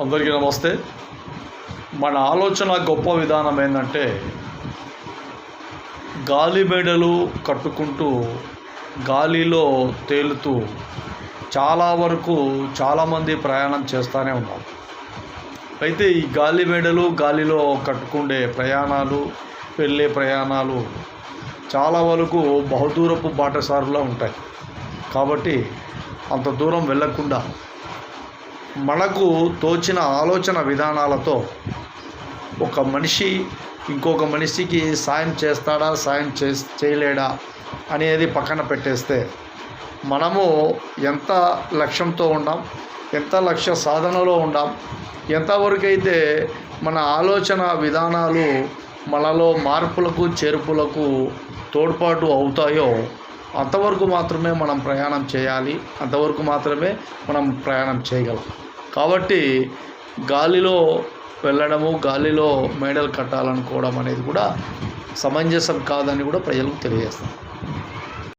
అందరికీ నమస్తే. మన ఆలోచన గొప్ప విధానం ఏంటంటే గాలి మేడలు కట్టుకుంటూ గాలిలో తేలుతూ చాలా వరకు చాలామంది ప్రయాణం చేస్తూనే ఉన్నారు అయితే ఈ గాలి మేడలు గాలిలో కట్టుకుండే ప్రయాణాలు వెళ్ళే ప్రయాణాలు చాలా వరకు బహుదూరపు బాటసారులా ఉంటాయి. కాబట్టి అంత దూరం వెళ్ళకుండా మనకు తోచిన ఆలోచన విధానాలతో ఒక మనిషి ఇంకొక మనిషికి సాయం చేస్తాడా సాయం చే చేయలేడా అనేది పక్కన పెట్టేస్తే మనము ఎంత లక్ష్యంతో ఉన్నాం ఎంత లక్ష్య సాధనలో ఉన్నాం ఎంతవరకైతే మన ఆలోచన విధానాలు మనలో మార్పులకు చేర్పులకు తోడ్పాటు అవుతాయో అంతవరకు మాత్రమే మనం ప్రయాణం చేయాలి అంతవరకు మాత్రమే మనం ప్రయాణం చేయగలం. కాబట్టి గాలిలో వెళ్ళడము గాలిలో మేడలు కట్టాలనుకోవడం అనేది కూడా సమంజసం కాదని కూడా ప్రజలకు తెలియజేస్తాం.